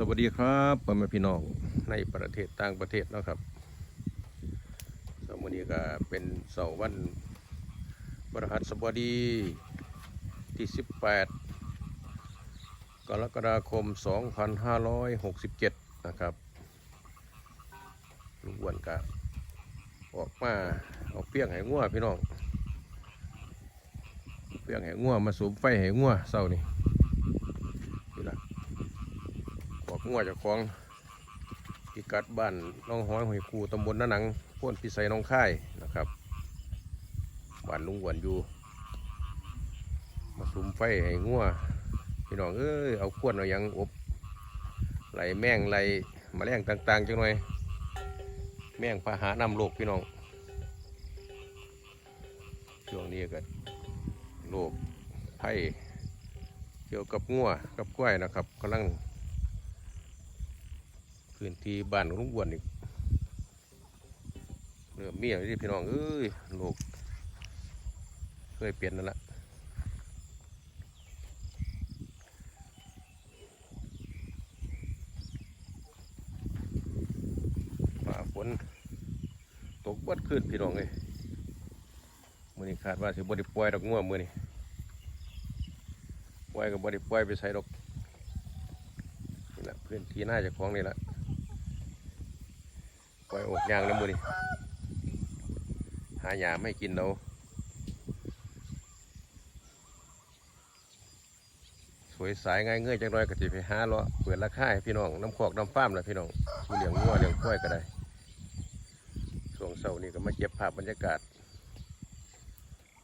สวัสดีครับพ่อแม่พี่น้องในประเทศต่างประเทศนะครับสวันนี้ก็เป็นเสาร์วันพฤหัสบดีที่ 18 กรกฎาคม 2567 นะครับลุงวนก็ออกมาเอาเปียงให้งัวพี่น้องเปียงให้งัวมาสูบไฟให้งัวเสาร์นี้นี่ละ บอก งัวจากของพิกัดบ้านน้องห้อยหอยคูตำบลนาหนังพ้นพิสัยน้องค่ายนะครับบ้านลุงหวนอยู่ มาสุมไฟให้งัวพี่น้องเอ้ยเอาขวดเอายังอบไหลแมงไหลแมลงต่างๆจังหน่อย แมงพาหานำโรคพี่น้องช่วงนี้ก็โรคไผ่เกี่ยวกับงัวกับกล้วยนะครับกำลัง พื้นที่บ้านของลุงอ้วนนี่เริ่มมีอะไรที่พี่น้องเอ้ยโลกเคยเปลี่ยนนั่นละฟ้าฝนตกเบัดขึ้นพี่น้องเลยมือนี้คาดว่าสิบไดิปล่อยดอกง่วมือนี้ปล่อยกับบดิปล่อยไปใส่ดอกนี่แหละพื้นที่น่าจะคล้องนี่แหละ ปล่อยออกยางแล้วมือนี่หาหยาไม่กินเราสวยสายง่ายเงยจังน้อยก็จะไปหาเลาะเปิดราคาให้พี่น้องน้ำขอกน้ำฟ้ามแหละพี่น้องผู้เลี้ยงงัวเหลียงควยก็ได้ช่วงเสาร์นี้ก็มาเก็บภาพบรรยากาศ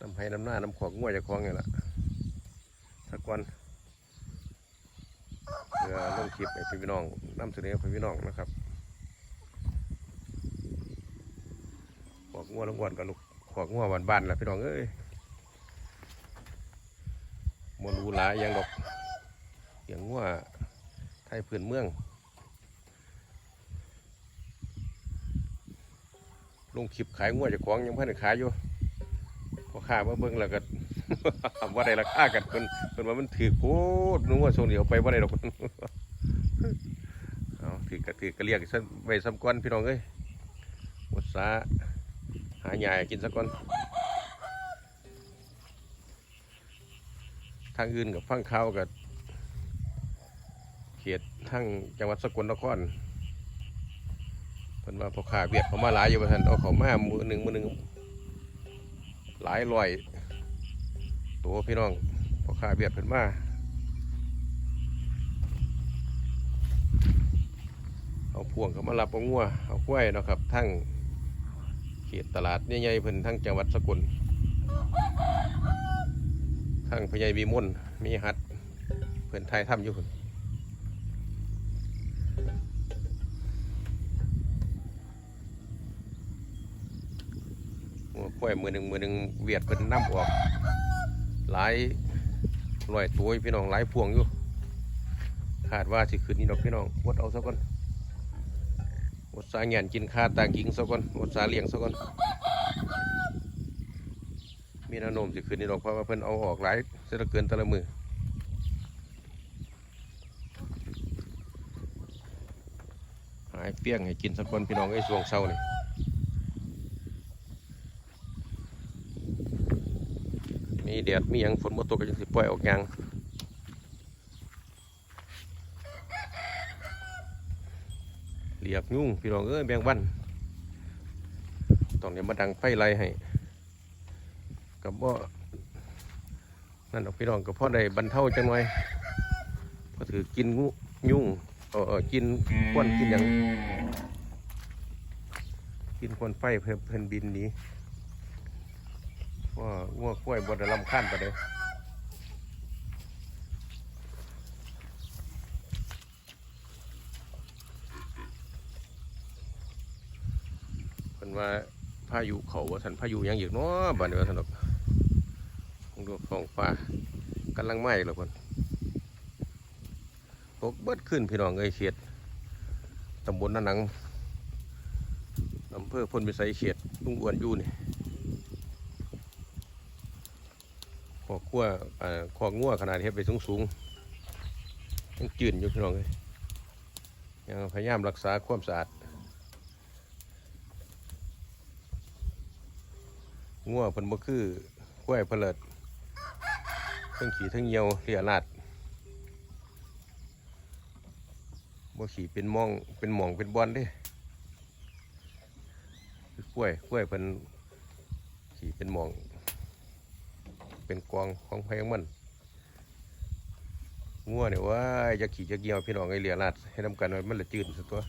น้ำให้น้ำหน้าน้ำขอกงัวจะคล้องนี่แหละสักวันเพื่อลงคลิปให้พี่น้องนำเสนอให้พี่น้องนะครับ ขอก งัวลงวันกับลูกขอกงัวบ้านๆแหละพี่น้องเอ้ยมรูหลายยังดอกอย่างงัวไทยพื้นเมืองลงคลิปขายงัวเจะของยังไม่ได้ขายอยู่พอข้ามาเบิ่งแล้วก็ว่าได้ราคากันเพิ่นเพิ่นว่ามันถือโคตรนึกว่าส่งเดียวไปว่าได้ดอกเอาถือกระถือกระเรียกซะไว้ซ้ำก้อนพี่น้องเอ้ยหมดสา หาให้กินสักก่อนทางอื่นกับฟังข่าวกับเขตทั้งจังหวัดสกลนครเพิ่นว่าพอขาเวียดเขามาหลายอยู่ว่าท่านเอาเขามามือหนึ่งมือหนึ่งหลายร้อยตัวพี่น้องพอขาเวียดเพิ่นมาเอาพวงเขามารับเอางัวเอากล้วยนะครับทั้ง ขตตลาดใหญ่ๆเพิ่นทั้งจังหวัดสกลทั้งพญายวีมุนมีหัดเพิ่นไทยถ้ำอยู่เพิ่นหัวข้อยมือหนึ่งมือหนึ่งเวียดเพิ่นน้ำออก หลายร้อยตัวพี่น้องหลายพวงอยู่ คาดว่าสิขึ้นนี่ดอกพี่น้องวดเอาซะก่อน สาเงียนกินข้าต่างกิงซะก่อนอดสาเลี้ยงซะก่อนมีนวโน้มสิขึ้นนี่ดอกเพราะว่าเพิ่นเอาออกหลายเสียเหลือเกินต่ละมือหายเปี้ยงให้กินสักคนพี่น้องไอ้สวงเศร้านี่มีแดดมีหยังฝนบ่ตกก็จังสิปล่อยออกยาง เรียบยุ่งพี่น้องเอ้ยแบงวันตอนนี้มาดังไฟไล่ให้กับว่านั่นดอกพี่น้องกับพ่อได้บรรเทาจังหน่อยพอถือกินงูยุ่งเออเออกินควันกินหยังกินควันไฟเพิ่นเพิ่นบินหนี้ว่างัวกล้วยบไดลำข้านไปเลย เพิ่น ว่าพายุเขาว่าท่านพายุยังอยู่เนาะบัดนี้ว่าท่านดอกคงดูท้องฟ้ากำลังไหม้แล้วเพิ่นตกเบิดขึ้นพี่น้องเอ้ยเขตตำบลนาหนังอำเภอพลพิสัยเขตลุงอ้วนอยู่นี่ขอขั้วของัวขนาดเฮ็ดไปสูงสูงๆยังจืนอยู่พี่น้องเอ้ยยังพยายามรักษาความสะอาด งัวเพิ่นบ่คือข้วยเพลิดทั้งขี่ทั้งเหี่ยวเลียลาดบ่ขี่เป็นมองเป็นหมองเป็นบอนเด้กล้วยกล้วยเพิ่นขี่เป็นหมอง เป็นกองของไผของมันงัวเนี่ยว่าจะขี่จะเกี่ยวพี่น้องไอเลียลาดให้นำกันไว้มันละจืดสุดตัว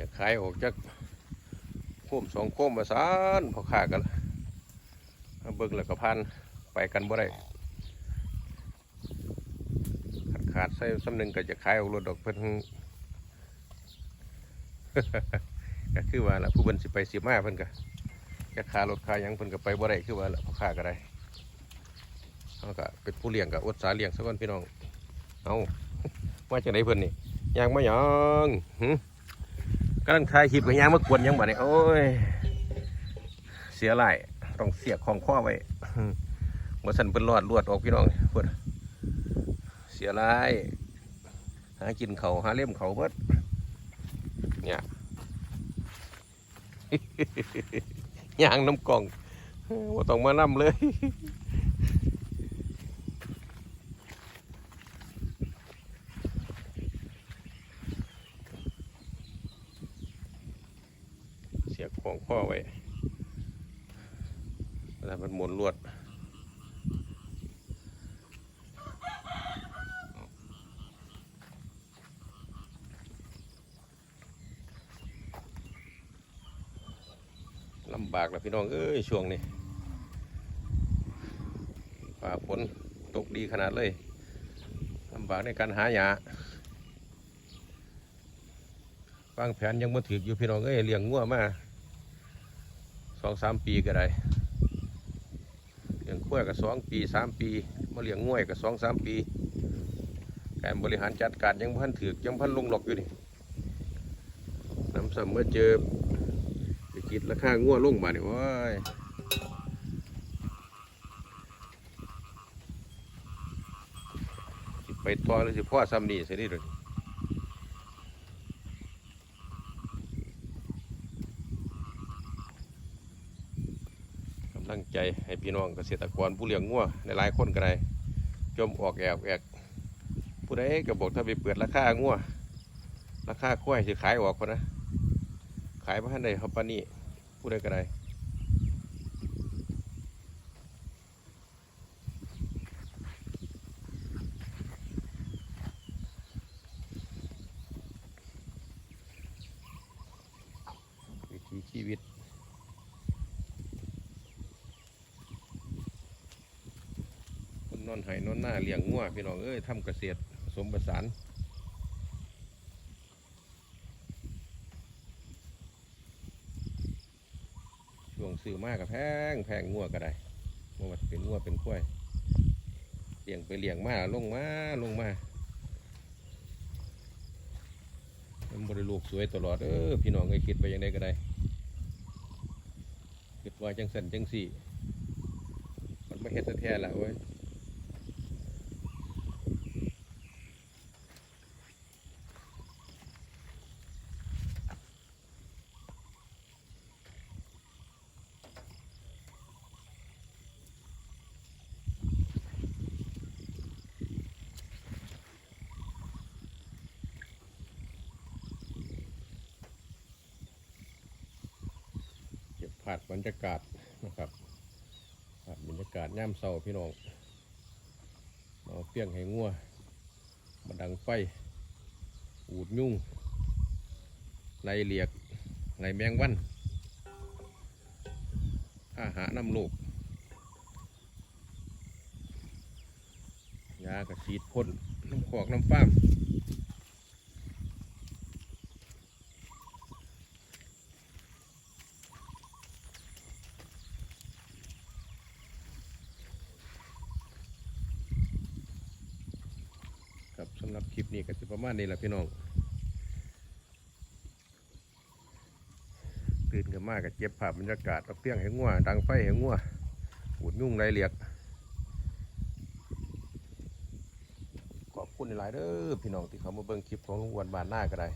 จะขายออกจากโคมสองโคมมาสานพอขากันเบิ่งแล้วก็พันไปกันบ่ได้ขาดขาดใส่สำหนึงก็จะขายออกรถดอกเพิ่นก็คือว่าละผู้เพิ่นสิไปสิมาเพิ่นก็จะขารถขายยังเพิ่นก็ไปบ่ได้คือว่าละพอขาก็ได้เขาก็เป็นผู้เลี้ยงก็อดสาเลี้ยงซะก่อนพี่น้องเอามาจากไหนเพิ่นนี่ยางไมาหยังหึ กำลังถ่ายคลิปกับยางมากวนยังบ่เนี่ยโอ้ย เสียหลายต้องเสียของข้อไว้บ่สันเป็นรอดลวดออกพี่น้องพูดเสียหลายหากินเขาหาเล่มเขาเบิดเนี่ยยางน้ำกล่องว่าต้องมานํเลย เสียบของข้อไว้ แล้วมันหมุนลวดลำบากแล้วพี่น้องเอ้ยช่วงนี้ฝ่าฝนตกดีขนาดเลยลำบากในการหาหยาวางแผนยังมาถืออยู่พี่น้องเอ้ยเลี้ยงงัวมาสองสามปีก็ได้ ลี้ยงขั้วยก็สองปีสามปีมาเลี้ยงง่วยก็สองสามปี การบริหารจัดการยังพันถือกยังพันลงหลอกอยู่นี่น้ำสมเมื่อเจอไปคิดราคางัวลงมาเนี่ยว้ายไปต่อหรือสิพ่อซ้ำนี่สินี่เลย ใจให้พี่น้องเกษตรกรผู้เลี้ยงงัวในหลายๆคนก็ได้จมออกแอกแอกผู้ใดก็บอกถ้าไปเปิดราคางัวราคาข้อยสิขายออกคนนะ ขายพันใดเขาปานนี้ผู้ใดก็ได้ชีวิต คนน อนไห้นอนหน้าเลี้ยงงัวพี่น้องเอ้ยทำเกษตรสมผสานช่วงซื้อมากกับแพงแพงงัวก็ได้ว่ามันเป็นงัวเป็นกล้วยเลี้ยงไปเลี้ยงมาลงมาลงมามันบริลูกสวยตลอดเออพี่น้องเคยคิดไปยังไงก็ได้คิดว่าจังสันจังสี่ มันไม่เห็ดแท้ๆละเว้ย เก็บผัดบรรยากาศนะครับผัดบรรยากาศย่ำเศร้าพี่น้องเอาเปี้ยงให้งัวมาดังไฟอูดยุ่งไล่เหลียกไล่แมงวัน อาหารน้ำโลกยากระฉีดพ่นน้ำขอกน้ำฟ้าม ครับสำหรับคลิปนี้ก็จะประมาณนี้แหละพี่น้องตื่นกันมากกับเจ็บภาพบรรยากาศเอาเปี้ยงให้งัวดังไฟให้งัวหูดยุ่งไรเลียกขอบคุณหลายเด้อพี่น้องที่เขามาเบิ่งคลิปของลุงอ้วนบานหน้าก็ได้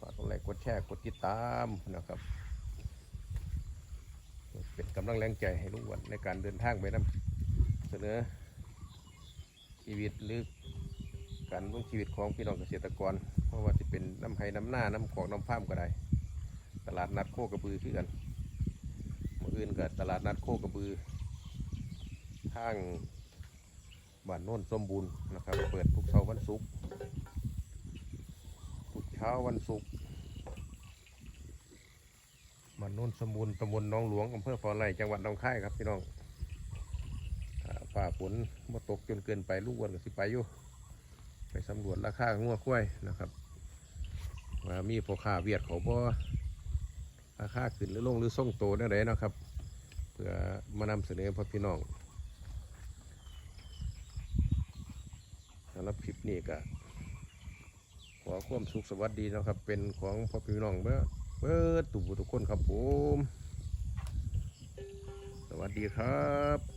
ฝากกดไลค์กดแชร์กดติดตามนะครับ เป็นกำลังแรงใจให้ลุงอ้วนในการเดินทางไปนํเสนอ ชีวิตหรือการลงชีวิตของพี่น้องเกษตรกร เพราะว่าจะเป็นน้ำไห้น้ำหน้าน้ำของน้ำพามก็ได้ ตลาดนัดโคกระบือคือกันเมื่ออื่นกับตลาดนัดโคกระบือข้างบ้านโน้นสมบูรณ์นะครับ เปิดทุกเช้าวันศุกร์ทุกเช้าวันศุกร์บ้านโน้นสมบูรณ์ตำบลน้องหลวงอำเภอฟอไร่จังหวัดหนองคายครับพี่น้อง ฝ่าฝนมาตกจนเกินไปลูกวันก็สิไปอยู่ไปสำรวจราคางัวกล้วยนะครับว่ามีพอค้าเวียดเขาบ่ราคาขึ้นหรือลงหรือส่งโตได้ไรนะครับ เพื่อมานำเสนอพ่อพี่น้องสำหรับคลิปนี้ก็ขอความสุขสวัสดีนะครับ เป็นของพ่อพี่น้องเบ้อเบิดตุกทุกคนครับผม สวัสดีครับ